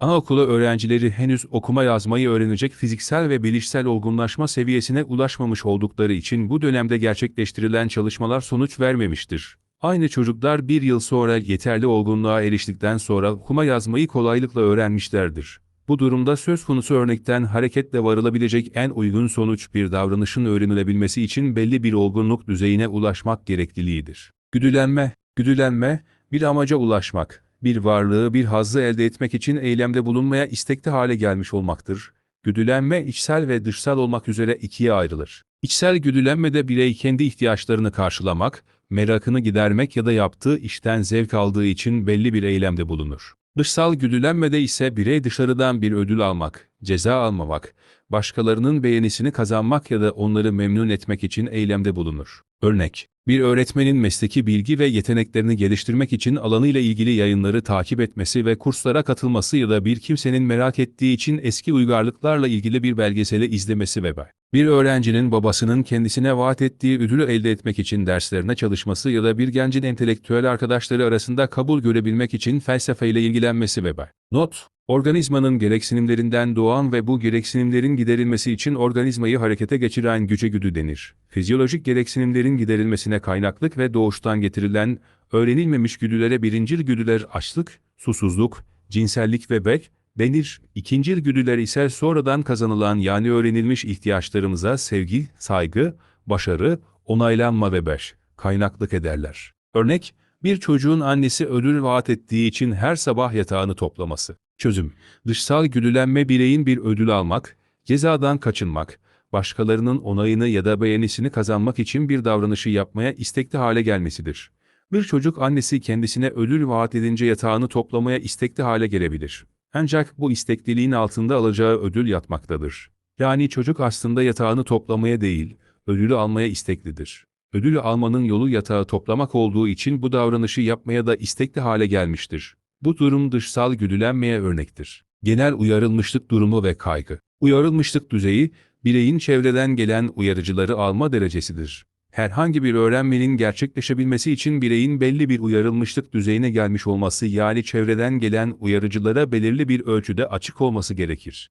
Anaokulu öğrencileri henüz okuma yazmayı öğrenecek fiziksel ve bilişsel olgunlaşma seviyesine ulaşmamış oldukları için bu dönemde gerçekleştirilen çalışmalar sonuç vermemiştir. Aynı çocuklar bir yıl sonra yeterli olgunluğa eriştikten sonra okuma yazmayı kolaylıkla öğrenmişlerdir. Bu durumda söz konusu örnekten hareketle varılabilecek en uygun sonuç bir davranışın öğrenilebilmesi için belli bir olgunluk düzeyine ulaşmak gerekliliğidir. Güdülenme, güdülenme, bir amaca ulaşmak, bir varlığı bir hazzı elde etmek için eylemde bulunmaya istekli hale gelmiş olmaktır. Güdülenme içsel ve dışsal olmak üzere ikiye ayrılır. İçsel güdülenmede birey kendi ihtiyaçlarını karşılamak, merakını gidermek ya da yaptığı işten zevk aldığı için belli bir eylemde bulunur. Dışsal güdülenmede ise birey dışarıdan bir ödül almak, ceza almamak, başkalarının beğenisini kazanmak ya da onları memnun etmek için eylemde bulunur. Örnek, bir öğretmenin mesleki bilgi ve yeteneklerini geliştirmek için alanıyla ilgili yayınları takip etmesi ve kurslara katılması ya da bir kimsenin merak ettiği için eski uygarlıklarla ilgili bir belgeseli izlemesi ve benzeri. Bir öğrencinin babasının kendisine vaat ettiği ödülü elde etmek için derslerine çalışması ya da bir gencin entelektüel arkadaşları arasında kabul görebilmek için felsefeyle ilgilenmesi ve benzeri. Not, organizmanın gereksinimlerinden doğan ve bu gereksinimlerin giderilmesi için organizmayı harekete geçiren güce güdü denir. Fizyolojik gereksinimlerin giderilmesine kaynaklık ve doğuştan getirilen, öğrenilmemiş güdülere birincil güdüler açlık, susuzluk, cinsellik ve bek, denir. İkincil güdüler ise sonradan kazanılan yani öğrenilmiş ihtiyaçlarımıza sevgi, saygı, başarı, onaylanma ve beş, kaynaklık ederler. Örnek, bir çocuğun annesi ödül vaat ettiği için her sabah yatağını toplaması. Çözüm, dışsal güdülenme bireyin bir ödül almak, cezadan kaçınmak, başkalarının onayını ya da beğenisini kazanmak için bir davranışı yapmaya istekli hale gelmesidir. Bir çocuk annesi kendisine ödül vaat edince yatağını toplamaya istekli hale gelebilir. Ancak bu istekliliğin altında alacağı ödül yatmaktadır. Yani çocuk aslında yatağını toplamaya değil, ödülü almaya isteklidir. Ödülü almanın yolu yatağı toplamak olduğu için bu davranışı yapmaya da istekli hale gelmiştir. Bu durum dışsal güdülenmeye örnektir. Genel uyarılmışlık durumu ve kaygı. Uyarılmışlık düzeyi, bireyin çevreden gelen uyarıcıları alma derecesidir. Herhangi bir öğrenmenin gerçekleşebilmesi için bireyin belli bir uyarılmışlık düzeyine gelmiş olması yani çevreden gelen uyarıcılara belirli bir ölçüde açık olması gerekir.